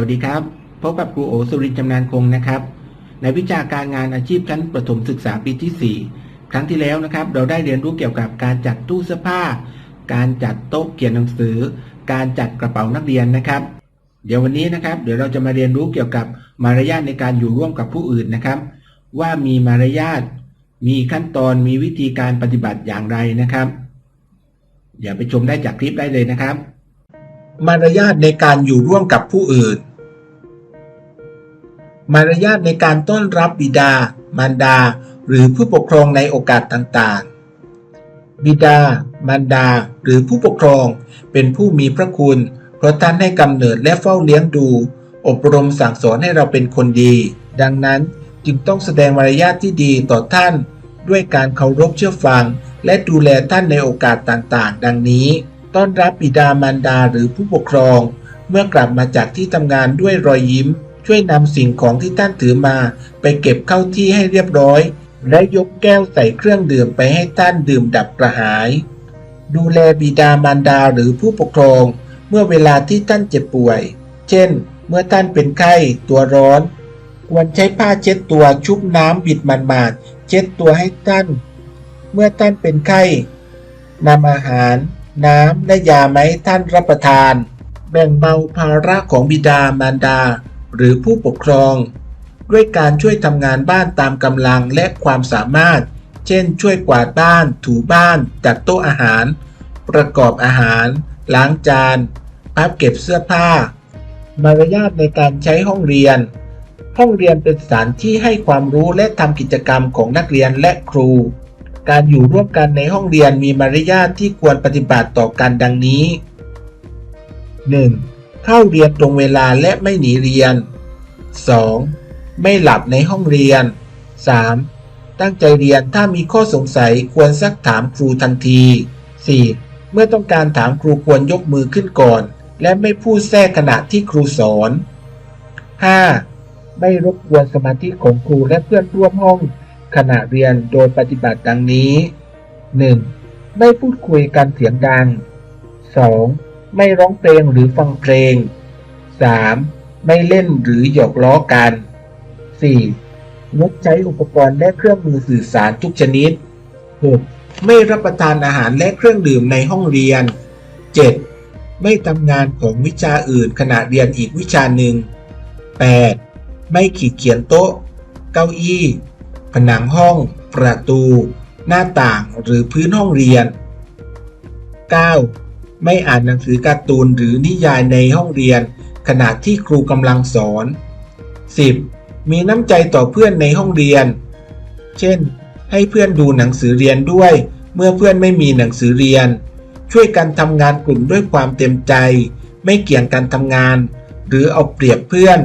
สวัสดีครับ พบกับครูโอสุรินทร์จำนานคงนะครับ ในวิชาการงานอาชีพชั้นประถมศึกษาปีที่ 4 ครั้งที่แล้วนะครับ เราได้เรียนรู้เกี่ยวกับการจัดตู้เสื้อผ้า การจัดโต๊ะเขียนหนังสือ การจัดกระเป๋านักเรียนนะครับ เดี๋ยววันนี้นะครับ เดี๋ยวเราจะมาเรียนรู้เกี่ยวกับมารยาทในการอยู่ร่วมกับผู้อื่นนะครับ ว่ามีมารยาท มีขั้นตอน มีวิธีการปฏิบัติอย่างไรนะครับ เดี๋ยวไปชมได้จากคลิปได้เลยนะครับ มารยาทในการอยู่ร่วมกับผู้อื่น มารยาทในการต้อนรับบิดา มารดา หรือผู้ปกครองในโอกาสต่างๆ บิดา มารดา หรือผู้ปกครอง เป็นผู้มีพระคุณ เพราะท่านให้กำเนิดและเฝ้าเลี้ยงดู อบรมสั่งสอนให้เราเป็นคนดี ดังนั้นจึงต้องแสดงมารยาทที่ดีต่อท่าน ด้วยการเคารพเชื่อฟัง และดูแลท่านในโอกาสต่างๆ ดังนี้ ต้อนรับบิดามารดาหรือผู้ปกครอง เมื่อกลับมาจากที่ทำงานด้วยรอยยิ้ม ช่วยนำสิ่งของที่ท่านถือมา ไปเก็บเข้าที่ให้เรียบร้อย และยกแก้วใส่เครื่องดื่มไปให้ท่านดื่มดับกระหาย ดูแลบิดามารดาหรือผู้ปกครอง เมื่อเวลาที่ท่านเจ็บป่วย เช่น เมื่อท่านเป็นไข้ตัวร้อน ควรใช้ผ้าเช็ดตัวชุบน้ำบิดมันมาดเช็ดตัวให้ท่าน เมื่อท่านเป็นไข้นำอาหาร น้ำและยามาให้ท่านรับประทาน แบ่งเบาภาระของบิดามารดา หรือผู้ปกครอง ด้วยการช่วยทำงานบ้านตามกำลังและความสามารถ เช่น ช่วยกวาดบ้าน ถูบ้าน จัดโต๊ะอาหาร ประกอบอาหาร ล้างจานพับเก็บเสื้อผ้า มารยาทในการใช้ห้องเรียน ห้องเรียนเป็นสถานที่ให้ความรู้และทำกิจกรรมของนักเรียนและครู การอยู่ร่วมกันในห้องเรียนมีมารยาทที่ควรปฏิบัติต่อกันดังนี้ 1. เข้าเรียนตรงเวลาและไม่หนีเรียน 2. ไม่หลับในห้องเรียน 3. ตั้งใจเรียนถ้ามีข้อสงสัยควรซักถามครูทันที 4. เมื่อต้องการถามครูควรยกมือขึ้นก่อน และไม่พูดแทรกขณะที่ครูสอน 5. ไม่รบกวนสมาธิของครูและเพื่อนร่วมห้อง ขณะเรียนโดยปฏิบัติดังนี้ 1. ไม่พูดคุยกันเสียงดัง 2. ไม่ร้องเพลงหรือฟังเพลง 3. ไม่เล่นหรือหยอกล้อกัน 4. งดใช้อุปกรณ์และเครื่องมือสื่อสารทุกชนิด 6. ไม่รับประทานอาหารและเครื่องดื่มในห้องเรียน 7. ไม่ทำงานของวิชาอื่นขณะเรียนอีกวิชาหนึ่ง 8. ไม่ขีดเขียนโต๊ะ เก้าอี้ ผนังห้อง ประตู หน้าต่างหรือพื้นห้องเรียน 9. ไม่อ่านหนังสือการ์ตูนหรือนิยายในห้องเรียน ขณะที่ครูกำลังสอน 10. มีน้ำใจต่อเพื่อนในห้องเรียน เช่น ให้เพื่อนดูหนังสือเรียนด้วย เมื่อเพื่อนไม่มีหนังสือเรียน ช่วยกันทำงานกลุ่มด้วยความเต็มใจ ไม่เกี่ยงกันทำงาน หรือเอาเปรียบเพื่อน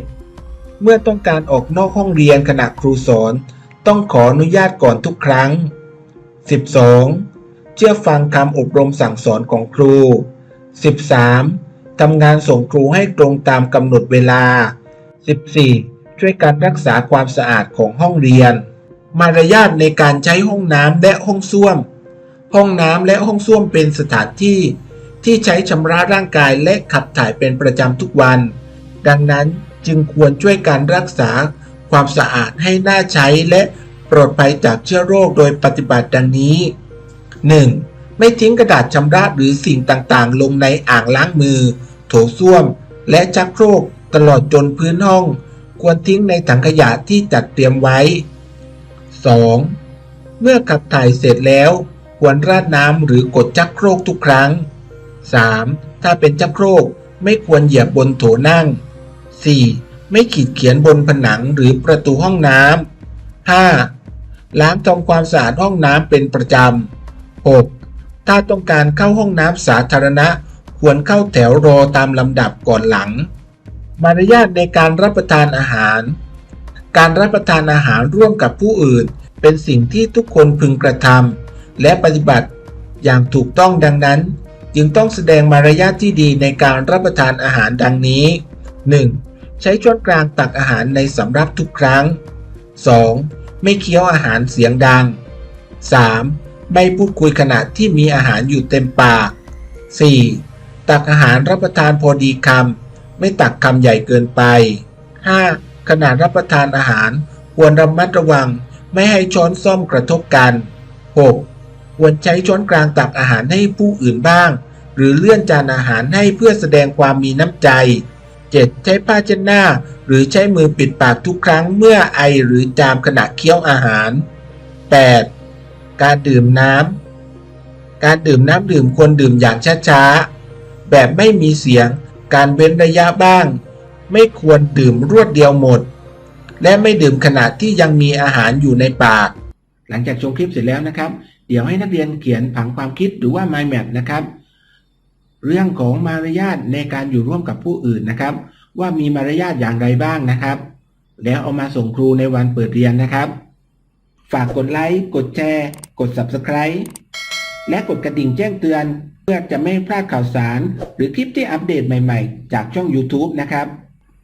11. เมื่อต้องการออกนอกห้องเรียนขณะครูสอน ต้องขออนุญาตก่อนทุกครั้ง 12. เชื่อฟังคำอบรมสั่งสอนของครู 13. ทำงานส่งครูให้ตรงตามกำหนดเวลา 14. ช่วยการรักษาความสะอาดของห้องเรียน มารยาทในการใช้ห้องน้ำและห้องส้วม ห้องน้ำและห้องส้วมเป็นสถานที่ ที่ใช้ชำระร่างกายและขับถ่ายเป็นประจำทุกวัน ดังนั้นจึงควรช่วยการรักษาความสะอาดให้น่าใช้และปลอดภัยจากเชื้อโรคโดยปฏิบัติดังนี้ 1. ไม่ทิ้งกระดาษชำระหรือสิ่งต่างๆ ลงในอ่างล้างมือ โถส้วม และชักโครกตลอดจนพื้นห้อง ควรทิ้งในถังขยะที่จัดเตรียมไว้ 2. เมื่อขับถ่ายเสร็จแล้ว ควรราดน้ำหรือกดชักโครกทุกครั้ง 3. ถ้าเป็นชักโครกไม่ควรเหยียบบนโถนั่ง 4. ไม่ขีดเขียนบนผนังหรือประตูห้องน้ำ 5. ล้างทำความสะอาดห้องน้ำเป็นประจำ 6. ถ้าต้องการเข้าห้องน้ำสาธารณะ ควรเข้าแถวรอตามลำดับก่อนหลัง มารยาทในการรับประทานอาหาร การรับประทานอาหารร่วมกับผู้อื่น เป็นสิ่งที่ทุกคนพึงกระทำและปฏิบัติอย่างถูกต้องดังนั้น จึงต้องแสดงมารยาทที่ดีในการรับประทานอาหารดังนี้ 1. ใช้ช้อนกลางตักอาหารในสำรับทุกครั้ง 2. ไม่เคี้ยวอาหารเสียงดัง 3. ไม่พูดคุยขณะที่มีอาหารอยู่เต็มปาก 4. ตักอาหารรับประทานพอดีคำไม่ตักคำใหญ่เกินไป 5. ขณะรับประทานอาหารควรระมัดระวังไม่ให้ช้อนส้อมกระทบกัน 6. ควรใช้ช้อนกลางตักอาหารให้ผู้อื่นบ้าง หรือเลื่อนจานอาหารให้เพื่อแสดงความมีน้ำใจ 7. ใช้ผ้าเช็ดหน้า หรือใช้มือปิดปากทุกครั้งเมื่อไอหรือจามขณะเคี้ยวอาหาร 8. การดื่มน้ำการดื่มน้ำดื่มควรดื่มอย่างช้าๆ แบบไม่มีเสียง การเว้นระยะบ้าง ไม่ควรดื่มรวดเดียวหมด และไม่ดื่มขณะที่ยังมีอาหารอยู่ในปาก หลังจากชมคลิปเสร็จแล้วนะครับ เดี๋ยวให้นักเรียนเขียนผังความคิดหรือว่า mind map นะครับ เรื่องของมารยาทในการอยู่ร่วมกับผู้อื่นนะครับ ว่ามีมารยาทอย่างไรบ้างนะครับ แล้วเอามาส่งครูในวันเปิดเรียนนะครับ ฝากกดไลค์ กดแชร์ กด Subscribe และกดกระดิ่งแจ้งเตือน เพื่อจะไม่พลาดข่าวสาร หรือคลิปที่อัปเดตใหม่ๆ จากช่อง YouTube นะครับ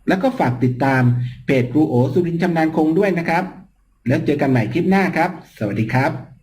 แล้วก็ฝากติดตามเพจครูโอสุรินทร์ชำนาญคงด้วยนะครับ แล้วเจอกันใหม่คลิปหน้าครับ สวัสดีครับ